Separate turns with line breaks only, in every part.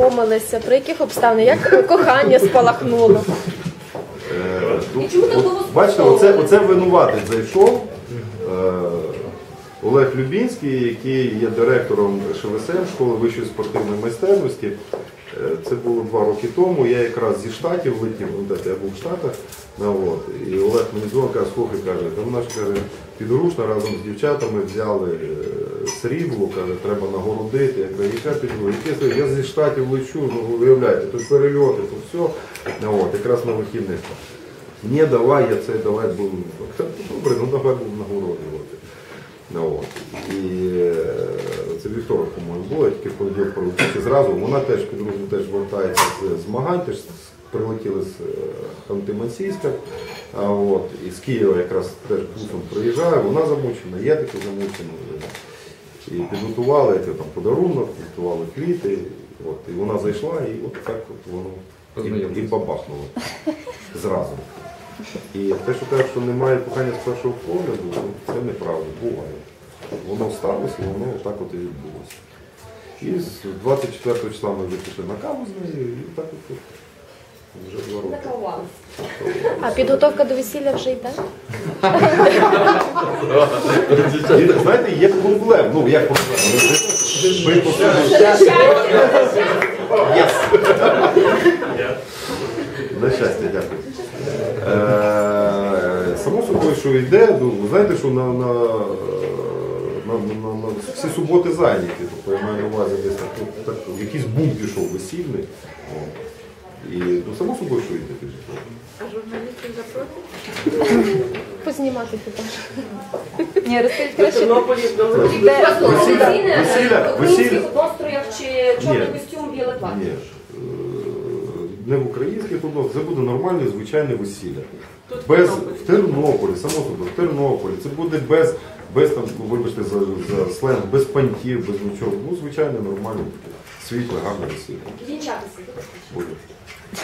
Помилися, при яких обставинах, як кохання спалахнуло.
Е,
І чому так було
Бачите, оце, оце винуватець зайшов. Е, Олег Любінський, який є директором ШВСМ, школи вищої спортивної майстерності. Е, Це було два роки тому. Я якраз зі штатів летів, ну, я був в Штатах. От, і Олег мені дзвонить, каже, слухай, каже, там вона ж каже, підручно разом з дівчатами взяли е, срібло, каже, треба нагородити. Яка підручна? Яке? Я зі штатів лечу, ну виявляєте, тут перельоти, то все. Ну, от, якраз на вихідних. Ні, давай, я це давай буду. Добре, ну давай буду нагороджувати. Ну, от. І е, це вівторок, по-моєму, було, я тільки понеділок прилетів зразу. Вона теж підрозу теж вертається з змагань, теж прилетіли з е, Ханти-Мансійська. От, і з Києва якраз теж бусом приїжджає, вона замучена, я таки замучена. І підготували там, подарунок, підготували квіти. От, і вона зайшла і от так от воно і, і бабахнуло зразу. І те, що кажуть, що немає кохання з першого погляду, ну, це неправда, буває. Воно сталося, воно так от і відбулося. І з 24 числа ми вже пішли на каву з нею, і так от вже два роки.
А підготовка до весілля вже йде?
Знаєте, є проблем. Ну, як проблема? Yes. На щастя, дякую. Е, само собою, що йде, ну, знаєте, що на, на, на, на, на всі суботи зайняті. Тобто я маю на увазі десь так, ну, так, якийсь бум пішов весільний. О. І ну, само собою, що йде.
А журналістів запросять?
Познімати хіба. Ні, розкажіть краще.
Весілля, весілля, весілля.
настроях чи чорний костюм, біле плаття?
Ні, е, не в українських футбол, це буде нормальне звичайне весілля. Без в Тернополі, само собою, в Тернополі. Це буде без, без там, вибачте за, за сленг, без пантів, без нічого. Ну, звичайне, нормальне, таке, світле, гарне весілля.
Вінчатися.
Буде.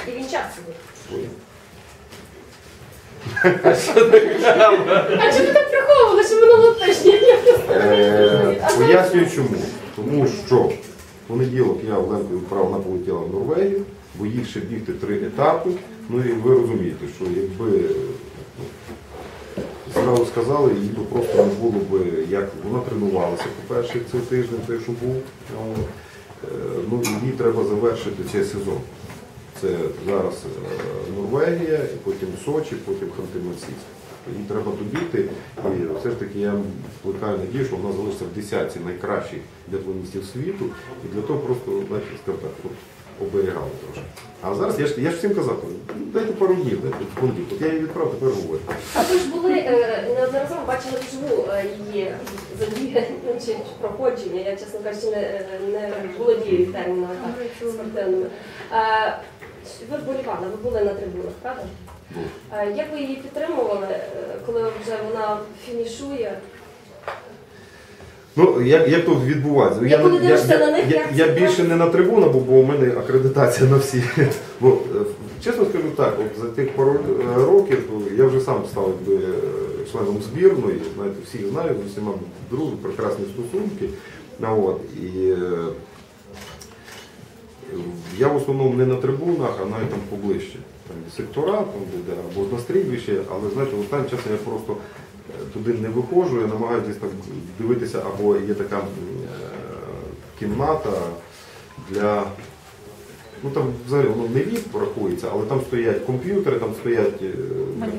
І вінчатися буде.
буде.
А чому так приховували, що минулого тижня?
Е, Пояснюю чому. Тому що в понеділок я Оленкою відправив, вона полетіла в Норвегію, бо їх ще бігти три етапи. Ну і ви розумієте, що якби ну, зразу сказали, їй би просто не було б, як вона тренувалася по-перше, цей тиждень, той, що був. Е, Ну, їй треба завершити цей сезон. Це зараз е, Норвегія, і потім Сочі, потім Ханти-Мансійськ. Їй треба добігти, і все ж таки я плекаю надію, що вона залишиться в десятці найкращих біатлоністів світу, і для того просто, скажімо так, оберігали трошки. А зараз я ж я ж всім казав, «Ну, дайте пару днів, дайте в понеділок. От я її відправив, тепер говорю.
А ви ж були е, неодноразово бачили вживу е, її чи проходження. Я, чесно кажучи, не, не володію термінами спортивними. Ви вболівали, ви були на трибунах, правда?
Був.
Е, Як ви її підтримували, е, коли вже вона фінішує?
Ну, як, як то відбувається?
Я
я,
дивишся на них,
я,
як
я більше не на трибунах, бо, бо у мене акредитація на всі. Бо, е, чесно скажу так, от за тих пару років я вже сам став якби, членом збірної, знаєте, всіх знаю, з усіма дружу, прекрасні стосунки. От, і, я в основному не на трибунах, а навіть там поближче. Там сектора, там де, де або на стрільбищі, але знаєте, останнім часом я просто е, туди не виходжу, я намагаюся десь так дивитися, або є така е, кімната для. Ну там взагалі воно не від порахується, але там стоять комп'ютери, там стоять, е,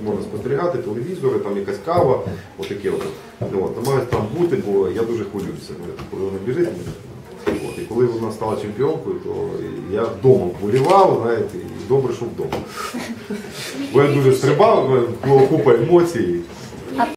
можна спостерігати, телевізори, там якась кава, отаке от. Ну, от, намагаюся там бути, бо я дуже хвилююся, коли вона біжить. От, і коли вона стала чемпіонкою, то я вдома вболівав, знаєте, і добре, що вдома. Бо я дуже стрибав, було купа емоцій.